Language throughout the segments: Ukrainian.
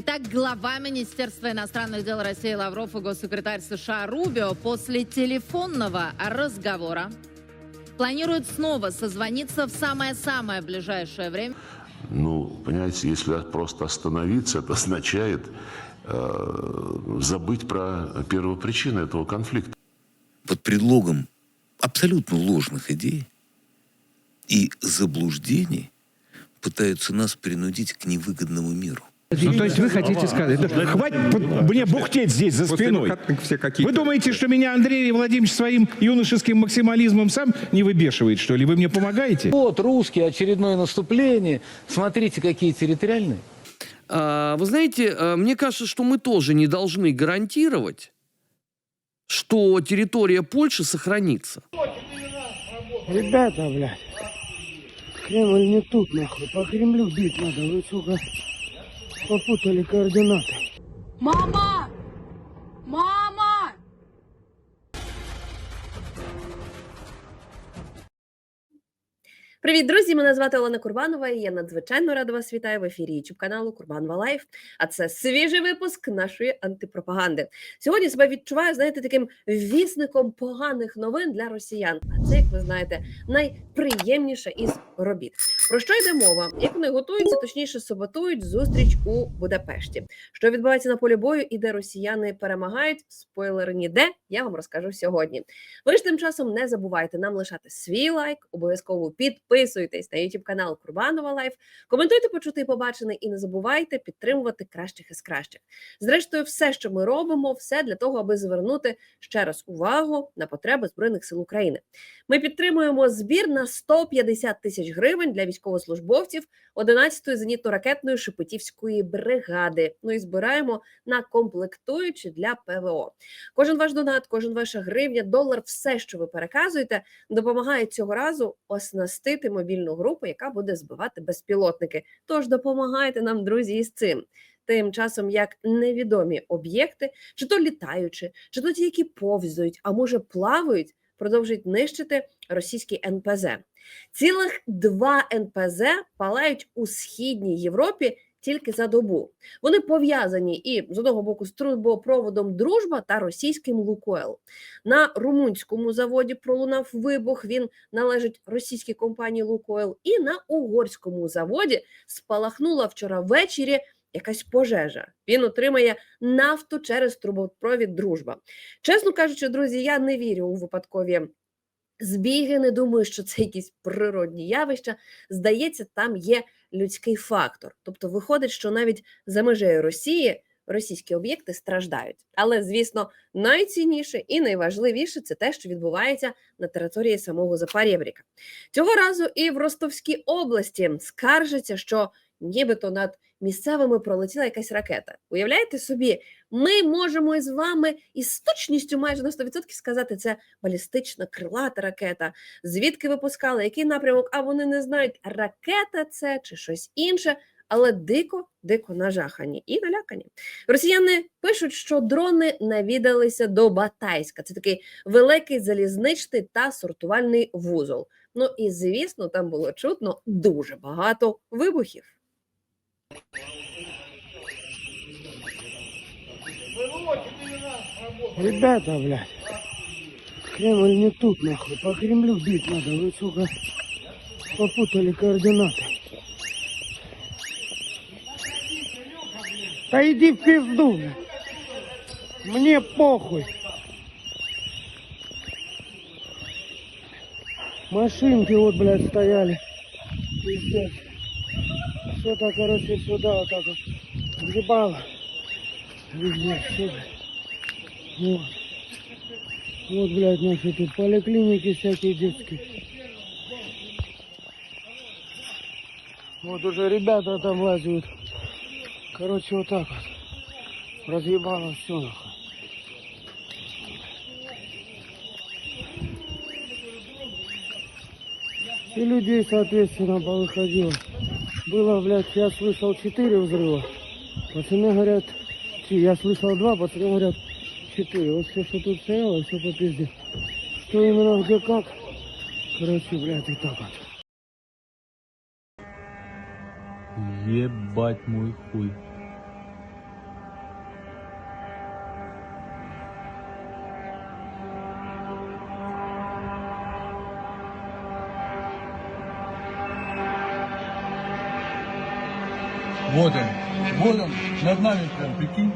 Итак, глава Министерства иностранных дел России Лавров и госсекретарь США Рубио после телефонного разговора планируют снова созвониться в самое-самое ближайшее время. Ну, понимаете, если просто остановиться, это означает э, забыть про первопричину этого конфликта. под предлогом абсолютно ложных идей и заблуждений пытаются нас принудить к невыгодному миру. Ну, то есть вы хотите сказать, да, хватит мне бухтеть здесь за спиной. Вы думаете, что меня Андрей Владимирович своим юношеским максимализмом сам не выбешивает, что ли? Вы мне помогаете? Вот русские, очередное наступление. Смотрите, какие территориальные. А, Вы знаете, а, мне кажется, что мы тоже не должны гарантировать, что территория Польши сохранится. Ребята, блядь, Кремль не тут, нахуй. По Кремлю бить надо. Вы, сука, попутали координаты. Мама! Привіт, друзі! Мене звати Олена Курбанова. і Я надзвичайно рада вас вітаю в ефірі youtube каналу Курбанова Лайф. А це свіжий випуск нашої антипропаганди. Сьогодні себе відчуваю, знаєте, таким вісником поганих новин для росіян. А це, як ви знаєте, найприємніше із робіт. Про що йде мова? Як вони готуються, точніше саботують зустріч у Будапешті. Що відбувається на полі бою і де росіяни перемагають? Спойлер ніде. Я вам розкажу сьогодні. Ви ж тим часом не забувайте нам лишати свій лайк, обов'язково підписуйтесь на YouTube канал Курбанова Лайф, коментуйте почути і побачене, і не забувайте підтримувати кращих із кращих. Зрештою, все, що ми робимо, все для того, аби звернути ще раз увагу на потреби збройних сил України. Ми підтримуємо збір на 150 тисяч гривень для військовослужбовців 11-ї зенітно-ракетної Шепетівської бригади. Ну і збираємо на комплектуючі для ПВО. Кожен ваш донат, кожен ваша гривня, долар, все, що ви переказуєте, допомагає цього разу оснастити мобільну групу, яка буде збивати безпілотники. Тож допомагайте нам, друзі, із цим. Тим часом як невідомі об'єкти, чи то літаючі, чи то ті, які повзають, а може плавають, продовжують нищити російські НПЗ. Цілих два НПЗ палають у східній Європі тільки за добу. Вони пов'язані і з одного боку з трубопроводом Дружба та російським Лукойл. На румунському заводі пролунав вибух. Він належить російській компанії Лукойл. І на угорському заводі спалахнула вчора ввечері якась пожежа. Він отримає нафту через трубопровід Дружба. Чесно кажучи, друзі, я не вірю у випадкові. Збіги, не думаю, що це якісь природні явища. Здається, там є людський фактор. Тобто, виходить, що навіть за межею Росії російські об'єкти страждають. Але, звісно, найцінніше і найважливіше це те, що відбувається на території самого Запорєбріка. Цього разу і в Ростовській області скаржаться, що нібито над місцевими пролетіла якась ракета. Уявляєте собі, ми можемо із вами із точністю майже на 100% сказати, це балістична крилата ракета. Звідки випускали, який напрямок? А вони не знають, ракета це чи щось інше. Але дико, дико нажахані і налякані. Росіяни пишуть, що дрони навідалися до Батайська. Це такий великий залізничний та сортувальний вузол. Ну і звісно, там було чутно дуже багато вибухів. Ребята, блядь, Кремль не тут, нахуй. По Кремлю бить надо. Вы, сука, попутали координаты. Да иди в пизду. Мне похуй. Машинки вот, блядь, стояли. Пиздец. Что-то, короче, сюда вот так вот. Въебало. Везде, блядь. Вот. Вот, блядь, наши тут поликлиники всякие детские. Вот уже ребята там лазят. Короче, вот так вот. Разъебало все, нахуй. И людей, соответственно, повыходило. Было, блядь, я слышал четыре взрыва. Пацаны говорят, чи- я слышал два, пацаны говорят, четыре. Вот все, что тут стояло, все по пизде. Что именно, где, как. Короче, блядь, и так вот. Ебать мой хуй. Вот он, вот он, над нами прям, прикинь.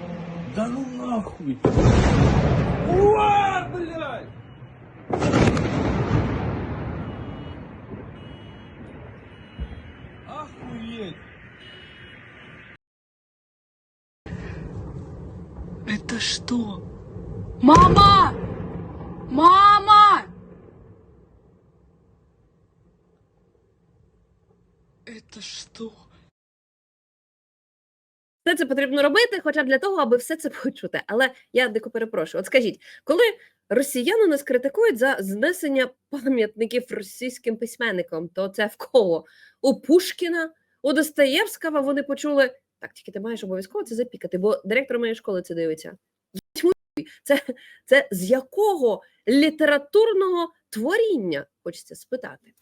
Да ну нахуй. Уа, блядь! Охуеть! Это что? Мама! Мама! Это что? Все це потрібно робити, хоча б для того, аби все це почути. Але я дико перепрошую. От скажіть, коли росіяни нас критикують за знесення пам'ятників російським письменникам, то це в кого? У Пушкіна, у Достоєвського вони почули. Так, тільки ти маєш обов'язково це запікати, бо директор моєї школи це дивиться. Це, це з якого літературного творіння хочеться спитати.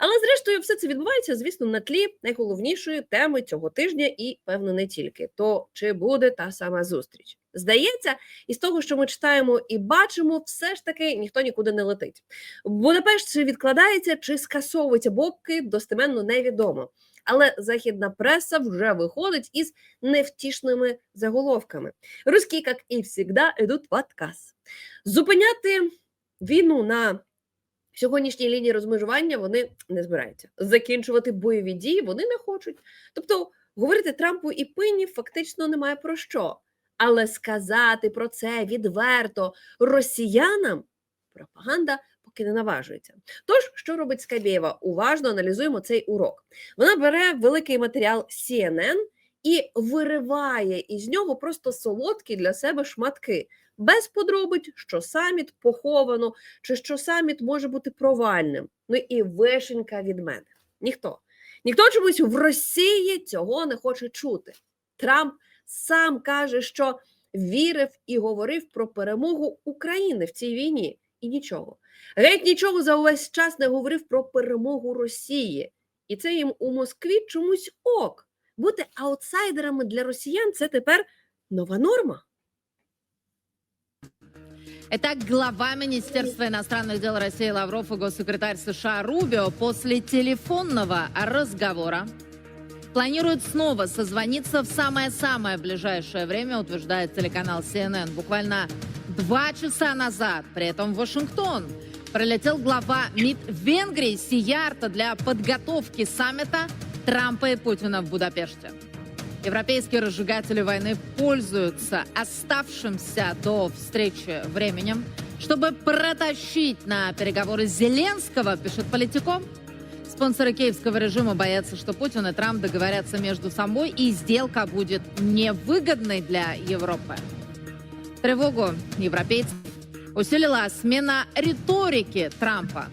Але зрештою, все це відбувається, звісно, на тлі найголовнішої теми цього тижня, і певно не тільки то чи буде та сама зустріч. Здається, із того, що ми читаємо і бачимо, все ж таки ніхто нікуди не летить. Будапешт чи відкладається, чи скасовується бобки, достеменно невідомо. Але західна преса вже виходить із невтішними заголовками. Русські, як і завжди, йдуть в отказ. Зупиняти війну на сьогоднішній лінії розмежування вони не збираються. Закінчувати бойові дії вони не хочуть. Тобто говорити Трампу і пині фактично немає про що. Але сказати про це відверто росіянам пропаганда поки не наважується. Тож, що робить Скабєєва? Уважно аналізуємо цей урок. Вона бере великий матеріал CNN і вириває із нього просто солодкі для себе шматки, без подробиць, що саміт поховано, чи що саміт може бути провальним. Ну і вишенька від мене. Ніхто. Ніхто чомусь в Росії цього не хоче чути. Трамп сам каже, що вірив і говорив про перемогу України в цій війні. І нічого. Геть нічого за увесь час не говорив про перемогу Росії. І це їм у Москві чомусь ок. Бути аутсайдерами для росіян це тепер нова норма. Итак, глава Министерства иностранных дел России Лавров и госсекретарь США Рубио после телефонного разговора планируют снова созвониться в самое-самое ближайшее время, утверждает телеканал CNN. Буквально два часа назад, при этом в Вашингтон, прилетел глава МИД Венгрии Сиярта для подготовки саммита Трампа и Путина в Будапеште. Европейские разжигатели войны пользуются оставшимся до встречи временем, чтобы протащить на переговоры Зеленского, пишет Политиком. Спонсоры киевского режима боятся, что Путин и Трамп договорятся между собой, и сделка будет невыгодной для Европы. Тревогу европейцев усилила смена риторики Трампа,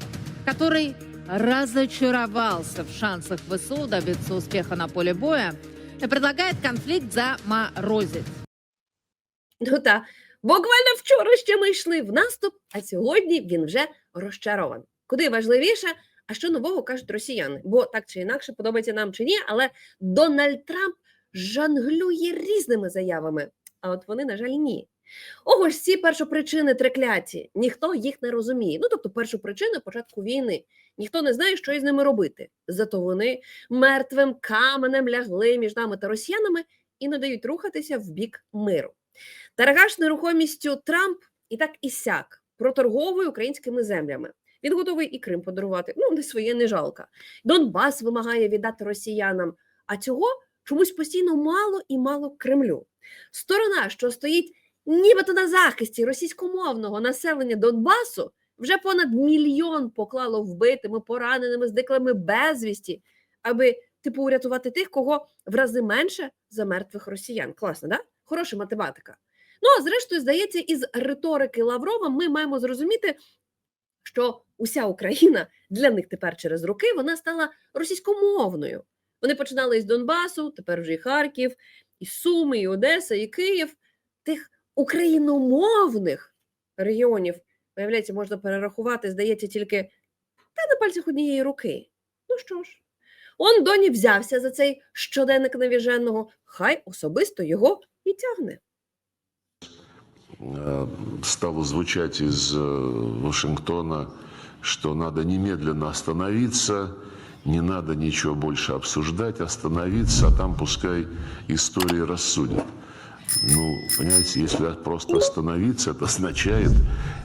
который разочаровался в шансах ВСУ добиться успеха на поле боя предлагает конфликт заморозить. Ну та буквально вчора ще ми йшли в наступ, а сьогодні він вже розчарований. Куди важливіше, а що нового кажуть росіяни? Бо так чи інакше подобається нам чи ні, але Дональд Трамп жонглює різними заявами. А от вони, на жаль, ні. Ого ж ці першопричини трекляті. Ніхто їх не розуміє. Ну тобто, першопричини початку війни. Ніхто не знає, що із ними робити. Зато вони мертвим каменем лягли між нами та росіянами і не дають рухатися в бік миру. Торгаш нерухомістю Трамп і так і сяк проторговує українськими землями. Він готовий і Крим подарувати. Ну, не своє не жалко. Донбас вимагає віддати росіянам, а цього чомусь постійно мало і мало Кремлю. Сторона, що стоїть нібито на захисті російськомовного населення Донбасу, вже понад мільйон поклало вбитими, пораненими, зниклими безвісті, аби типу урятувати тих, кого в рази менше за мертвих росіян. Класно, да? Хороша математика. Ну а зрештою, здається, із риторики Лаврова ми маємо зрозуміти, що уся Україна для них тепер через роки вона стала російськомовною. Вони починали із Донбасу, тепер вже і Харків, і Суми, і Одеса, і Київ. Тих україномовних регіонів, виявляється, можна перерахувати, здається, тільки та на пальцях однієї руки. Ну що ж, он доні взявся за цей щоденник навіженого, хай особисто його і тягне. Э, стало звучать из э, Вашингтона, что надо немедленно остановиться не надо ничего больше обсуждать, остановиться, а там пускай истории рассудят. Ну, понимаете, если просто остановиться, это означает э,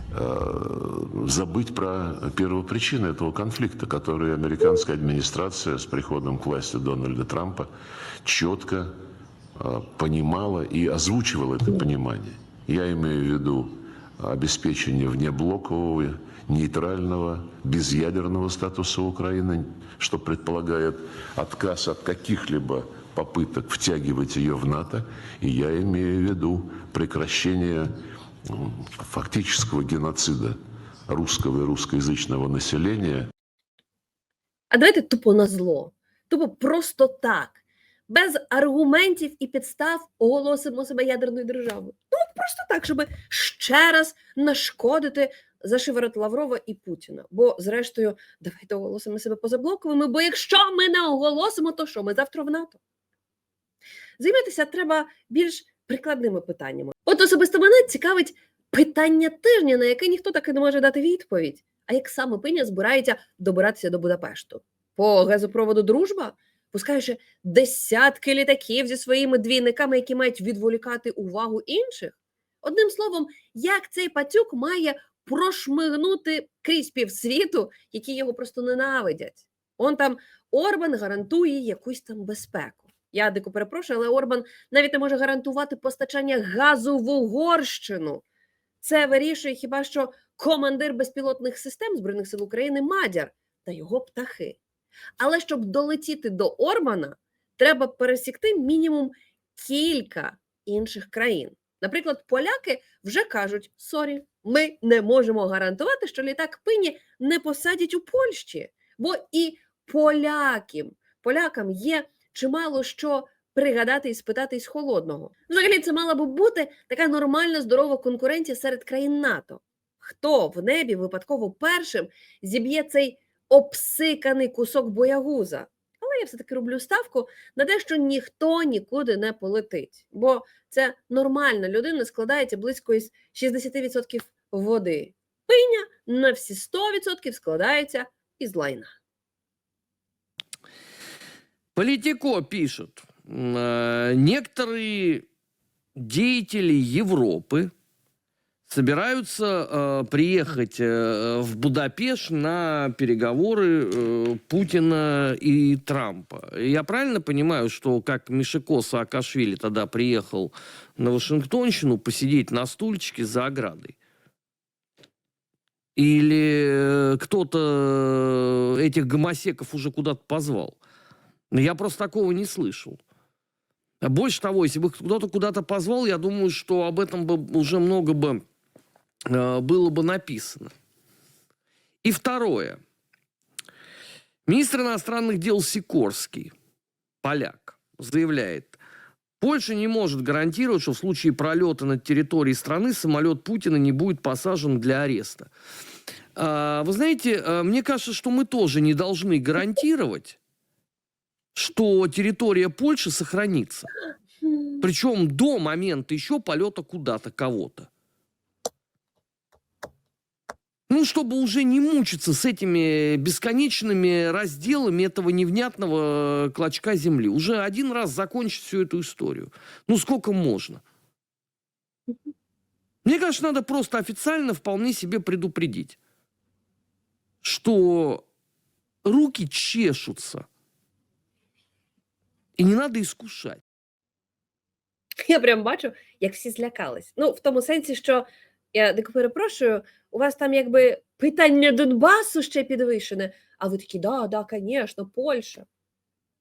забыть про первопричины этого конфликта, который американская администрация с приходом к власти Дональда Трампа четко э, понимала и озвучивала это понимание. Я имею в виду обеспечение внеблокового, нейтрального, безъядерного статуса Украины, что предполагает отказ от каких-либо попыток втягивать ее в НАТО. И я имею в виду прекращение фактического геноцида русского и русскоязычного населения А давайте тупо на зло. Тупо просто так. Без аргументів і підстав оголосимо себе ядерною державою. Ну, просто так, щоб ще раз нашкодити за шиворот Лаврова і Путіна. Бо, зрештою, давайте оголосимо себе позаблоковими, бо якщо ми не оголосимо, то що? Ми завтра в НАТО. Займатися треба більш прикладними питаннями. От особисто мене цікавить питання тижня, на яке ніхто так і не може дати відповідь. А як саме Пиня збирається добиратися до Будапешту? По газопроводу Дружба, пускаючи десятки літаків зі своїми двійниками, які мають відволікати увагу інших. Одним словом, як цей пацюк має прошмигнути крізь півсвіту, які його просто ненавидять. Он там Орбан гарантує якусь там безпеку. Я дико перепрошую, але Орбан навіть не може гарантувати постачання газу в Угорщину. Це вирішує хіба що командир безпілотних систем Збройних сил України Мадяр та його птахи. Але щоб долетіти до Орбана, треба пересікти мінімум кілька інших країн. Наприклад, поляки вже кажуть: сорі, ми не можемо гарантувати, що літак пині не посадять у Польщі, бо і полякам, полякам є чимало що пригадати і спитати із холодного. Взагалі, це мала би бути така нормальна здорова конкуренція серед країн НАТО. Хто в небі випадково першим зіб'є цей обсиканий кусок боягуза? Але я все-таки роблю ставку на те, що ніхто нікуди не полетить, бо це нормальна людина складається близько із 60% води. Пиня на всі 100% складається із лайна. Политико пишет. э, Некоторые деятели Европы собираются э, приехать э, в Будапешт на переговоры э, Путина и Трампа. Я правильно понимаю, что как Мишико Саакашвили тогда приехал на Вашингтонщину посидеть на стульчике за оградой? Или э, кто-то этих гомосеков уже куда-то позвал? Я просто такого не слышал. Больше того, если бы кто-то куда-то позвал, я думаю, что об этом бы уже много бы э, было бы написано. И второе. Министр иностранных дел Сикорский, поляк, заявляет, Польша не может гарантировать, что в случае пролета над территорией страны самолет Путина не будет посажен для ареста. А, Вы знаете, э, мне кажется, что мы тоже не должны гарантировать, что территория Польши сохранится. Причем до момента еще полета куда-то кого-то. Ну, чтобы уже не мучиться с этими бесконечными разделами этого невнятного э, клочка земли. Уже один раз закончить всю эту историю. Ну, сколько можно? Мне кажется, надо просто официально вполне себе предупредить, что руки чешутся. И не надо искушать. Я прям бачу, як всі злякались. Ну, в тому сенсі, що я дико перепрошую, у вас там якби питання Донбасу ще підвищене, а ви такі, да, да, звісно, Польща.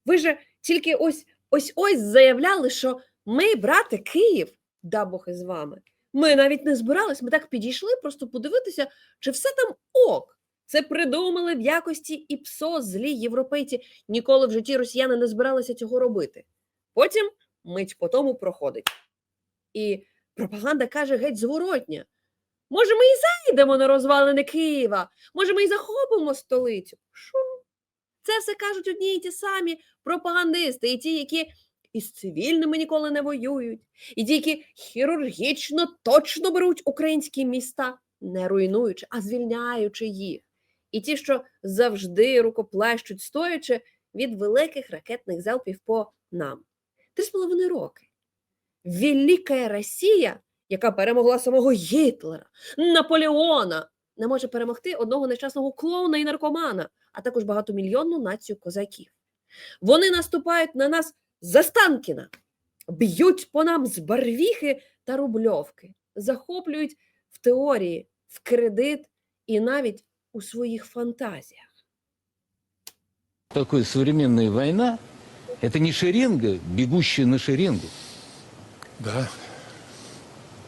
Ви же тільки ось ось ось заявляли, що ми, брати, Київ, да Бог із вами. Ми навіть не збирались, ми так підійшли, просто подивитися, чи все там ок. Це придумали в якості ІПСО злі європейці. Ніколи в житті росіяни не збиралися цього робити. Потім мить по тому проходить. І пропаганда каже геть зворотня. Може, ми і зайдемо на розвалини Києва, може, ми і захопимо столицю. Що? Це все кажуть одні і ті самі пропагандисти, і ті, які із цивільними ніколи не воюють, і ті, які хірургічно точно беруть українські міста, не руйнуючи, а звільняючи їх. І ті, що завжди рукоплещуть стоячи від великих ракетних залпів по нам. Три з половиною роки. Велика Росія, яка перемогла самого Гітлера, Наполеона, не може перемогти одного нещасного клоуна і наркомана, а також багатомільйонну націю козаків. Вони наступають на нас з Останкіна, б'ють по нам з Барвіхи та Рубльовки, захоплюють в теорії, в кредит і навіть у своїх фантазіях. Такой современная война – это не шеренга, бегущая на шеренгу. Да.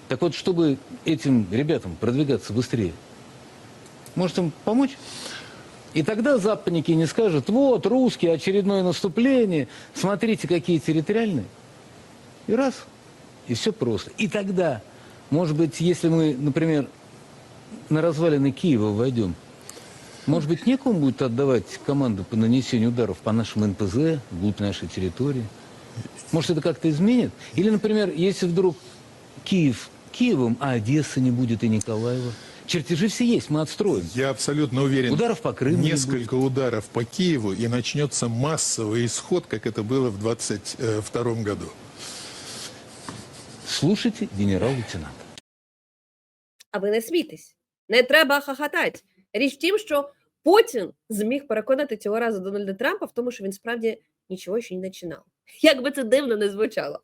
Так вот, чтобы этим ребятам продвигаться быстрее, может им помочь? И тогда западники не скажут, вот, русские, очередное наступление, смотрите, какие территориальные. И раз, и все просто. И тогда, может быть, если мы, например, на развалины Киева войдем, может быть, некому будет отдавать команду по нанесению ударов по нашим НПЗ, вглубь нашей территории? Может, это как-то изменит? Или, например, если вдруг Киев Киевом, а Одесса не будет и Николаева? Чертежи все есть, мы отстроим. Я абсолютно уверен. Ударов по Крыму не Несколько ударов по Киеву и начнется массовый исход, как это было в 22 году. Слушайте генерал-лейтенанта. А ви не смійтесь, не треба хахатать. Річ в тім, що Путін зміг переконати цього разу Дональда Трампа в тому, що він справді нічого ще не починав. Як би це дивно не звучало.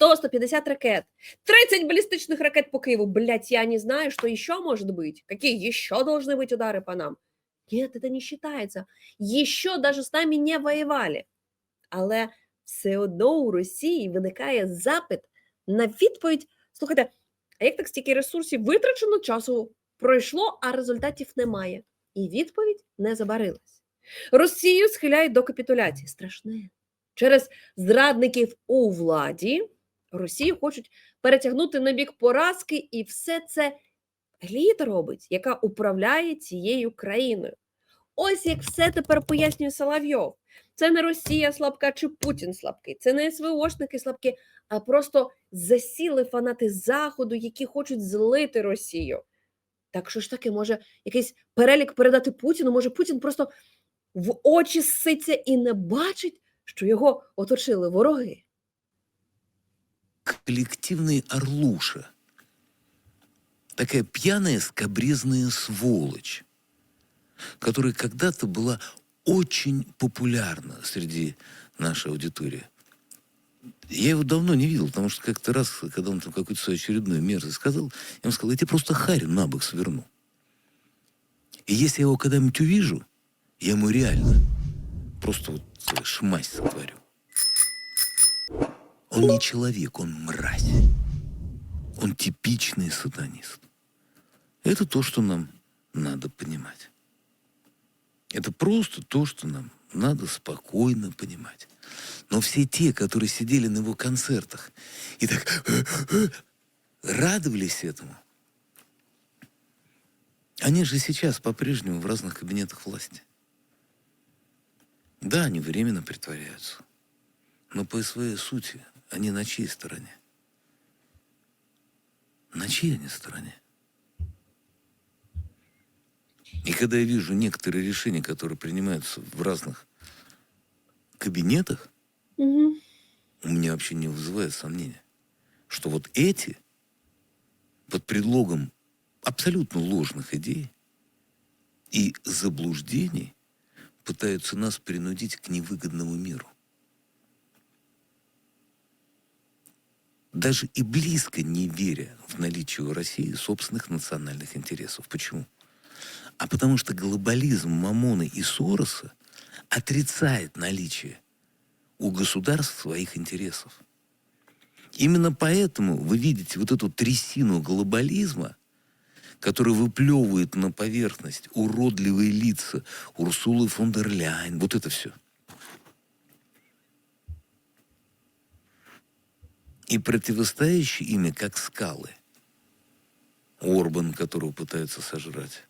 100-150 ракет, 30 баллистичных ракет по Киеву. Блять, я не знаю, что еще может быть. Какие еще должны быть удары по нам? Нет, это не считается. Еще даже с нами не воювали. Але все одно у Росії виникає запит на відповідь. Слухайте, а як так стільки ресурсів витрачено, часу пройшло, а результатів немає? І відповідь не забарилась. Росію схиляють до капітуляції. Страшне. Через зрадників у владі Росію хочуть перетягнути на бік поразки, і все це еліта робить, яка управляє цією країною. Ось як все тепер пояснює Соловйов. Це не Росія слабка чи Путін слабкий, це не СВОшники слабкі, а просто засіли фанати Заходу, які хочуть злити Росію. Так що ж таки, може, якийсь перелік передати Путіну, може Путін просто в очі ситься і не бачить, що його оточили вороги. коллективный орлуша. Такая пьяная, скобрезная сволочь, которая когда-то была очень популярна среди нашей аудитории. Я его давно не видел, потому что как-то раз, когда он там какую-то свою очередную мерзость сказал, я ему сказал, я тебе просто харю на бок сверну. И если я его когда-нибудь увижу, я ему реально просто вот шмась сотворю. Он не человек, он мразь. Он типичный сатанист. Это то, что нам надо понимать. Это просто то, что нам надо спокойно понимать. Но все те, которые сидели на его концертах и так радовались этому, они же сейчас по-прежнему в разных кабинетах власти. Да, они временно притворяются. Но по своей сути они на чьей стороне? На чьей они стороне? И когда я вижу некоторые решения, которые принимаются в разных кабинетах, Угу. у меня вообще не вызывает сомнения, что вот эти под предлогом абсолютно ложных идей и заблуждений пытаются нас принудить к невыгодному миру. Даже и близко не веря в наличие у России собственных национальных интересов. Почему? А потому что глобализм Мамона и Сороса отрицает наличие у государств своих интересов. Именно поэтому вы видите вот эту трясину глобализма, который выплевывает на поверхность уродливые лица Урсулы фон дер Ляйн, вот это все. И противостоящие ими, как скалы. Орбан, которого пытаются сожрать.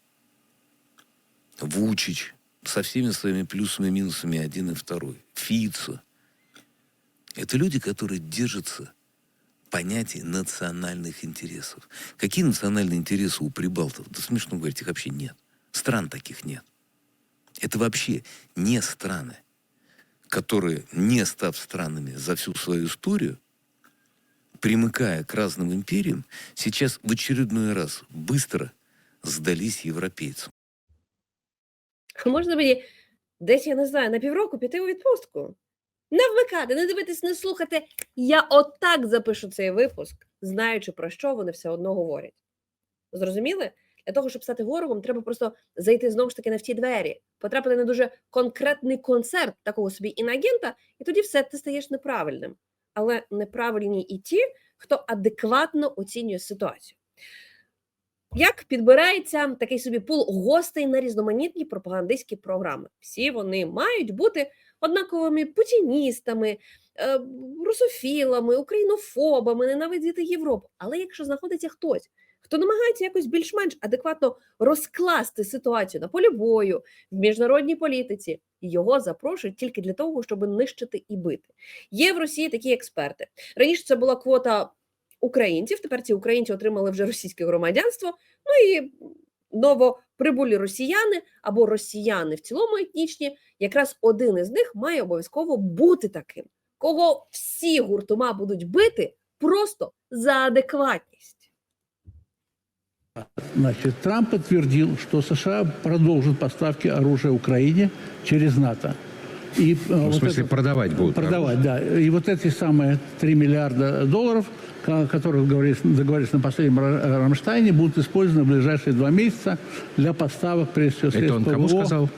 Вучич со всеми своими плюсами и минусами один и второй. Фица. Это люди, которые держатся понятия национальных интересов. Какие национальные интересы у прибалтов? Да смешно говорить, их вообще нет. Стран таких нет. Это вообще не страны, которые, не став странами за всю свою историю, примыкая к разным империям, сейчас в очередной раз быстро сдались европейцам. Можна мені десь, я не знаю, на півроку піти у відпустку? Не вмикати, не дивитись, не слухати. Я отак запишу цей випуск, знаючи про що вони все одно говорять. Зрозуміли? Для того, щоб стати ворогом, треба просто зайти знову ж таки не в ті двері, потрапити на дуже конкретний концерт такого собі інагента, і тоді все ти стаєш неправильним. Але неправильні і ті, хто адекватно оцінює ситуацію. Як підбирається такий собі пул гостей на різноманітні пропагандистські програми? Всі вони мають бути однаковими путіністами, е, русофілами, українофобами, ненавидіти Європу. Але якщо знаходиться хтось, хто намагається якось більш-менш адекватно розкласти ситуацію на полі бою в міжнародній політиці, його запрошують тільки для того, щоб нищити і бити. Є в Росії такі експерти. Раніше це була квота українців. Тепер ці українці отримали вже російське громадянство. Ну і новоприбулі росіяни або росіяни в цілому етнічні, якраз один із них має обов'язково бути таким, кого всі гуртома будуть бити просто за адекватність. Значит, Трамп подтвердил, что США продолжат поставки оружия Украине через НАТО. И, э, Ну, в вот смысле, это- продавать будут. Продавать, да. И вот эти самые 3 миллиарда долларов, ко- которые договорились, на последнем Ра- Рамштайне, будут использованы в ближайшие два месяца для поставок, прежде всего, Это средств он кому ПВО. сказал?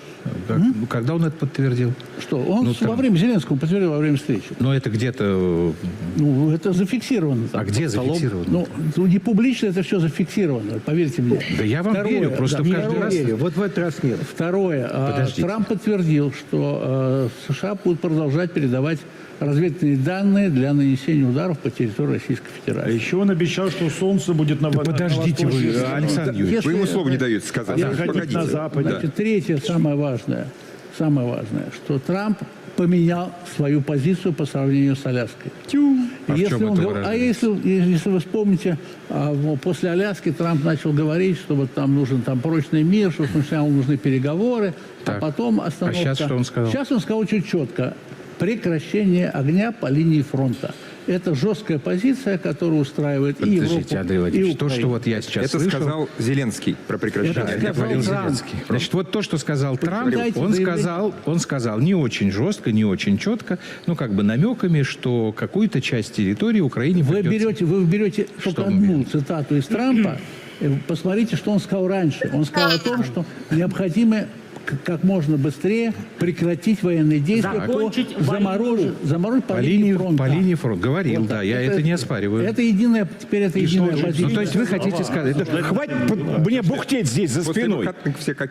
Как- Когда он это подтвердил? Что? Он Ну, там- во время Зеленского подтвердил во время встречи. Но это где-то... э, Ну, это зафиксировано. там, А где столом. зафиксировано? Ну, ну, не публично это все зафиксировано, поверьте мне. Да я вам верю, просто да, каждый второе- раз- верю. Вот в этот раз нет. Второе. а, Подождите. Трамп подтвердил, что э, США будут продолжать передавать разведывательные данные для нанесения ударов по территории Российской Федерации. еще он обещал, что солнце будет на Да подождите вы, Александр Юрьевич. Вы ему слова не даете сказать. Я ходить на Западе. Значит, третье, самое важное, самое важное, что Трамп поменял свою позицию по сравнению с Аляской. А в если он а если, если вы вспомните, а, после Аляски Трамп начал говорить, что вот там нужен там прочный мир, что сначала нужны переговоры, Так. а потом остановка. щас что он сказал? Сейчас он сказал очень четко. Прекращение огня по линии фронта. Это жесткая позиция, которая устраивает и Европу, Подождите, Андрей и Владимирович, то, что Украину. вот я сейчас Это слышал... сказал Зеленский про прекращение. Это Это сказал говорил Трамп. Зеленский. Значит, вот то, что сказал Трамп, Почитайте он заявление. сказал, он сказал не очень жестко, не очень четко, ну как бы намеками, что какую-то часть территории Украине Вы придется- берете, вы берете Что только мы одну берем? цитату из Трампа. и Посмотрите, что он сказал раньше. Он сказал о том, что необходимо к- как можно быстрее прекратить военные действия Закончить по заморозить, заморозить по, по линии, фронта. по линии фронта. Говорил, Вот да, я это, не оспариваю. Это единая, теперь это единая позиция. ну, то есть вы хотите сказать, это- Хватит мне бухтеть здесь за После спиной.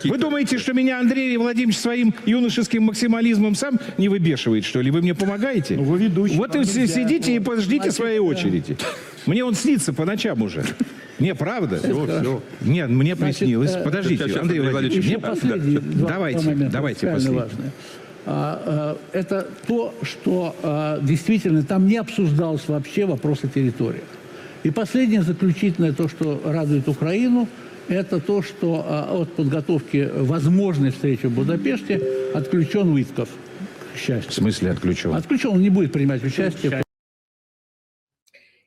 Вы думаете, что меня Андрей Владимирович своим юношеским максимализмом сам не выбешивает, что ли? Вы мне помогаете? Ну, вы ведущий, Вот и сидите и подождите Значит, своей очереди. Мне он снится по ночам уже. Не, правда? Нет, мне Значит, приснилось. э, Подождите, Сейчас, Андрей Владимирович. Еще мне- последние два, Давайте, два момента, давайте последний. важные. А, а, это то, что а, действительно там не обсуждалось вообще вопрос о территориях. И последнее, заключительное, то, что радует Украину, это то, что а, от подготовки возможной встречи в Будапеште отключен Уитков, к В счастью. смысле отключен? Отключен, он не будет принимать участие.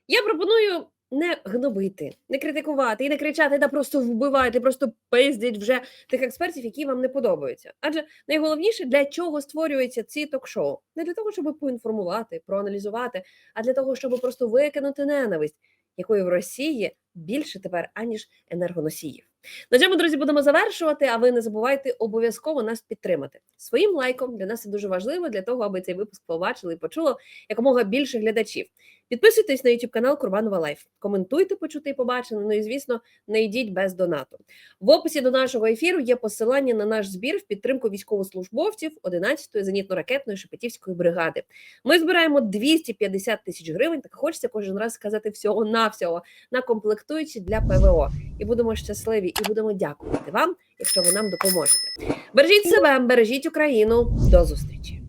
Я пропоную не гнобити, не критикувати і не кричати, да просто вбивайте, просто пиздять вже тих експертів, які вам не подобаються. Адже найголовніше, для чого створюються ці ток-шоу? Не для того, щоб поінформувати, проаналізувати, а для того, щоб просто викинути ненависть, якої в Росії більше тепер аніж енергоносіїв. На цьому, друзі, будемо завершувати. А ви не забувайте обов'язково нас підтримати своїм лайком. Для нас це дуже важливо для того, аби цей випуск побачили і почуло якомога більше глядачів. Підписуйтесь на YouTube канал Курбанова Лайф. Коментуйте, почути і побачене. Ну і звісно, не йдіть без донату. В описі до нашого ефіру є посилання на наш збір в підтримку військовослужбовців 11-ї зенітно-ракетної Шепетівської бригади. Ми збираємо 250 тисяч гривень. Так хочеться кожен раз сказати всього навсього на комплектуючі для ПВО. І будемо щасливі, і будемо дякувати вам, якщо ви нам допоможете. Бережіть себе, бережіть Україну. До зустрічі.